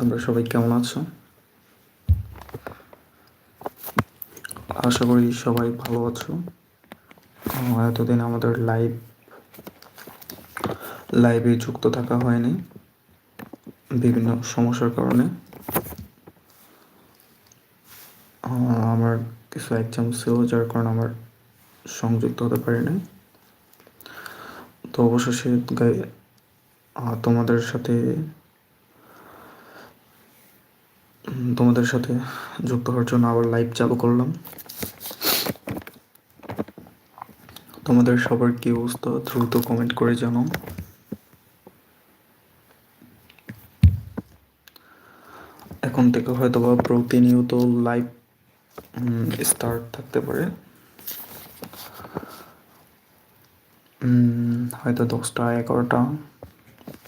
তোমরা সবাই কেমন আছো? আশা করি সবাই ভালো আছো। এতদিন আমাদের লাইভ লাইভে যুক্ত থাকা হয়নি, বিভিন্ন সমস্যার কারণে। আমার কিছু এক্সাম ছিল, যার কারণে আমার সংযুক্ত হতে পারিনি। তো অবশেষে তোমাদের সাথে তোমাদের সাথে যুক্ত হওয়ার জন্য আবার লাইভ চালু করলাম। তোমাদের সবার কি অবস্থা দ্রুত কমেন্ট করে জানাও। এখন থেকে হয়তো বা প্রতিনিয়ত লাইভ স্টার্ট থাকতে পারে। হয়তো দশটা, এগারোটা,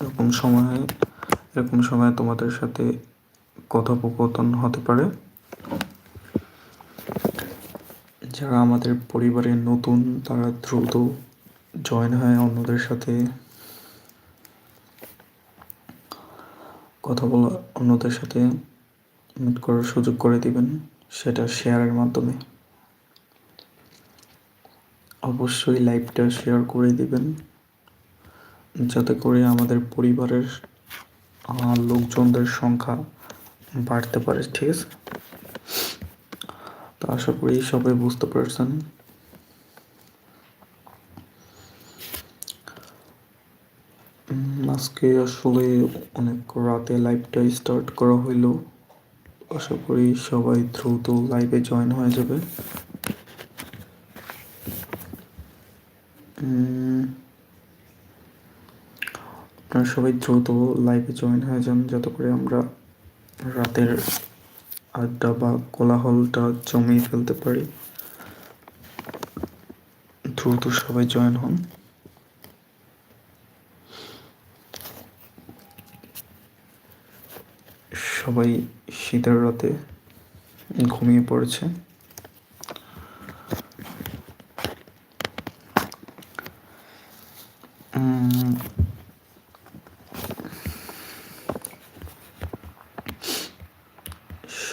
এরকম সময় এরকম সময় তোমাদের সাথে কথোপকথন হতে পারে। যারা আমাদের পরিবারে নতুন, তারা দ্রুত জয়েন হয় অন্যদের সাথে। কথা বলা, অন্যদের সাথে মিট করার সুযোগ করে দিবেন, সেটা শেয়ারের মাধ্যমে। অবশ্যই লাইভটা শেয়ার করে দিবেন, যাতে করে আমাদের পরিবারের লোকজনদের সংখ্যা বাড়তে পারে, ঠিক আছে? তো আশা করি সবাই বুঝতে পারছেন। আজকে আসলে অনেক রাতে লাইভটা স্টার্ট করা হইল। আশা করি সবাই দ্রুত লাইভে জয়েন হয়ে যাবে। আপনারা সবাই দ্রুত লাইভে জয়েন হয়ে যান, যাতে করে আমরা রাতের আড্ডা বা কোলাহলটা জমিয়ে ফেলতে পারি। দ্রুত সবাই জয়েন হন। সবাই শীতের রাতে ঘুমিয়ে পড়েছে।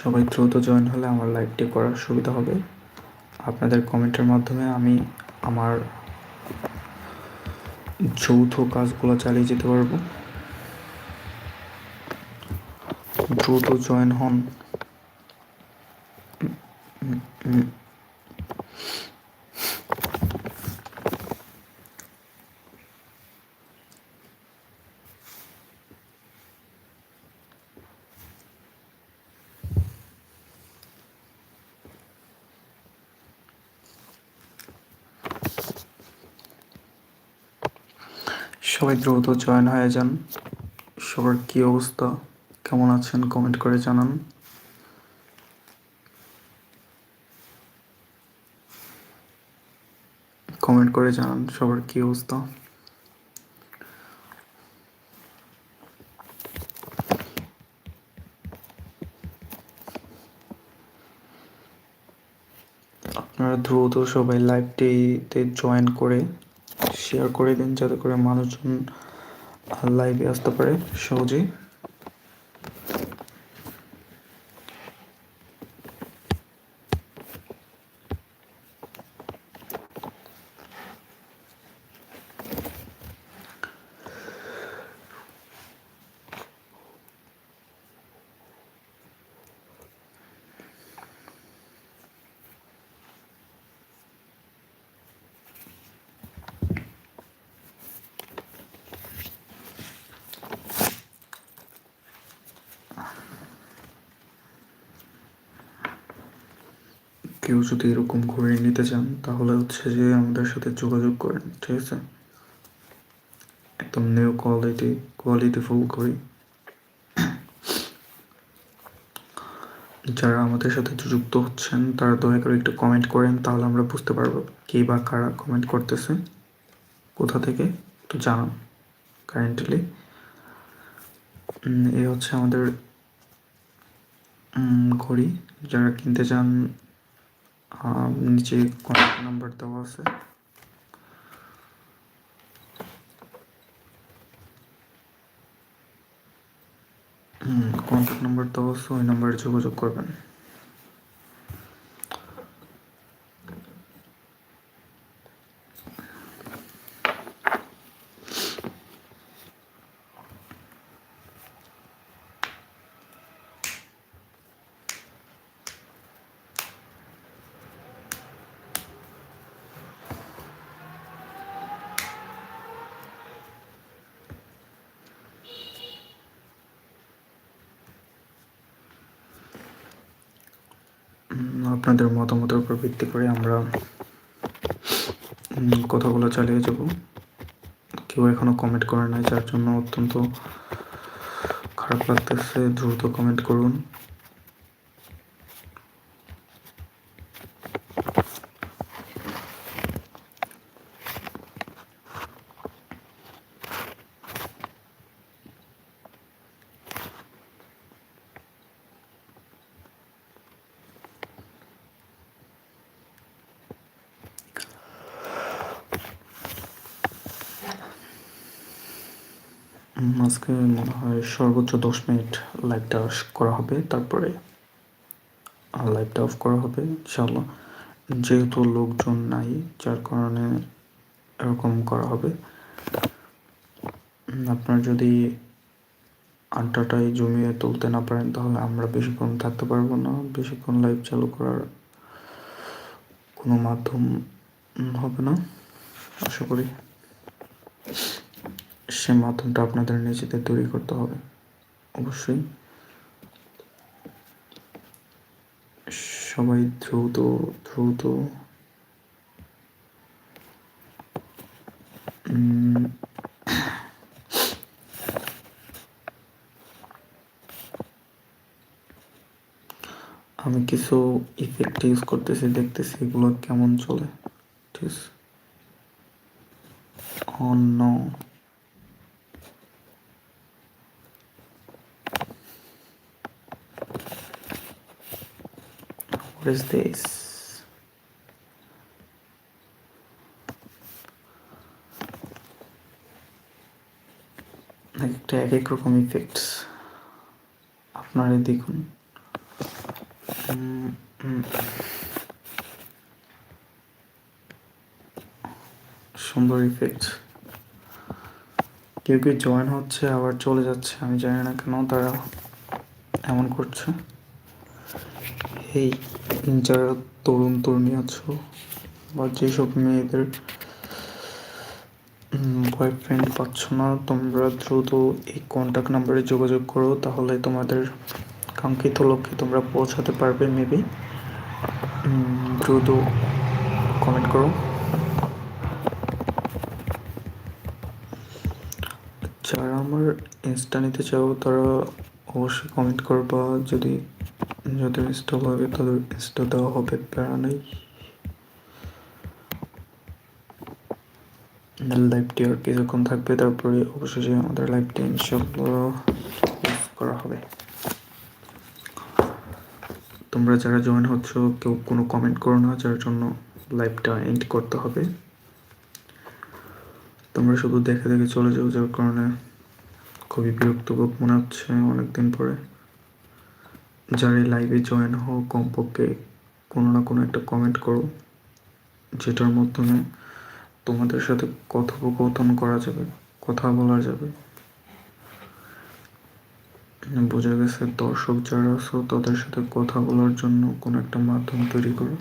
সবাই দ্রুত জয়েন হলে আমার লাইভটি করার সুবিধা হবে। আপনাদের কমেন্টের মাধ্যমে আমি আমার যৌথ কাজগুলো চালিয়ে যেতে পারব। দ্রুত জয়েন হন। সবাই দ্রুত জয়েন হয়ে যান। সবার কি অবস্থা? কেমন আছেন? কমেন্ট করে জানান। কমেন্ট করে জানান সবার কি অবস্থা। আপনারা দ্রুত সবাই লাইভটিতে জয়েন করে শেয়ার করে দিন যাতে করে মানুষজন লাইভে আসতে পারে সহজেই। কেউ যদি এরকম ঘুরে নিতে চান, তাহলে হচ্ছে যে আমাদের সাথে যোগাযোগ করেন, ঠিক আছে? একদম নিউ কোয়ালিটি কোয়ালিটি ফুল করি। যারা আমাদের সাথে যুক্ত হচ্ছেন, তারা দয়া করে একটু কমেন্ট করেন, তাহলে আমরা বুঝতে পারব কে বা কারা কমেন্ট করতেছে, কোথা থেকে? একটু জানান কারেন্টলি এ হচ্ছে আমাদের ঘড়ি। যারা কিনতে চান নিচে কন্ট্যাক্ট নাম্বার দেওয়া আছে? কন্ট্যাক্ট নাম্বার দেওয়া আছে ওই নাম্বারে যোগাযোগ করবেন। আপনাদের মতামতের উপর ভিত্তি করে আমরা কথাগুলো চালিয়ে যাব। কেউ এখনও কমেন্ট করে নাই, যার জন্য অত্যন্ত খারাপ লাগতেছে। দ্রুত কমেন্ট করুন। আজকে মনে হয় সর্বোচ্চ দশ মিনিট লাইভটা করা হবে, তারপরে লাইভটা অফ করা হবে। ইনশাল্লাহ যেহেতু লোকজন নাই, যার কারণে এরকম করা হবে। আপনার যদি আড্ডাটাই জমিয়ে তুলতে না পারেন, তাহলে আমরা বেশিক্ষণ থাকতে পারব না। বেশিক্ষণ লাইভ চালু করার কোনো মাধ্যম হবে না। আশা করি। সে মাধ্যমটা আপনাদের নিজেদের তৈরি করতে হবে। অবশ্যই। সবাই দ্রুত দ্রুত। আমি কিছু ইফেক্ট ইউজ করতেছি, দেখতেছি এগুলো কেমন চলে। ঠিক আছে? Oh is this? এক একটা এক এক রকম ইফেক্টস আপনারা দেখুন। সুন্দর ইফেক্ট কেউ কেউ জয়েন হচ্ছে, আবার চলে যাচ্ছে, আমি জানি না কেন তারা এমন করছে এই যারা তরুণ, তরুণী আছো বা যেসব মেয়েদের বয়ফ্রেন্ড পাচ্ছ না, তোমরা দ্রুত এই কন্ট্যাক্ট নাম্বারে যোগাযোগ করো, তাহলে তোমাদের কাঙ্ক্ষিত লক্ষ্যে তোমরা পৌঁছাতে পারবে মেবি দ্রুত কমেন্ট করো। যারা আমার ইনস্টা নিতে চাও, তারা অবশ্যই কমেন্ট করবা। যদি যাদের ইনস্টা লাগে তাদের ইনস্টা দেওয়া হবে প্যারা নেই। লাইভটি আর কিছুক্ষণ থাকবে, তারপরে অবশেষে আমাদের লাইভটি ইনশাল্লাহ করা হবে। তোমরা যারা জয়েন হচ্ছ, কেউ কোনো কমেন্ট করো না, যার জন্য লাইভটা এন্ড করতে হবে। তোমরা শুধু দেখে দেখে চলে যাও, যার কারণে খুবই বিরক্তবোধ মনে হচ্ছে অনেকদিন পরে। যারা লাইভে জয়েন হও, কমপক্ষে কোনো না কোনো একটা কমেন্ট করো, যেটার মাধ্যমে তোমাদের সাথে কথোপকথন করা যাবে, কথা বলা যাবে। বোঝা গেছে দর্শক যারা আছো, তাদের সাথে কথা বলার জন্য কোনো একটা মাধ্যম তৈরি করো।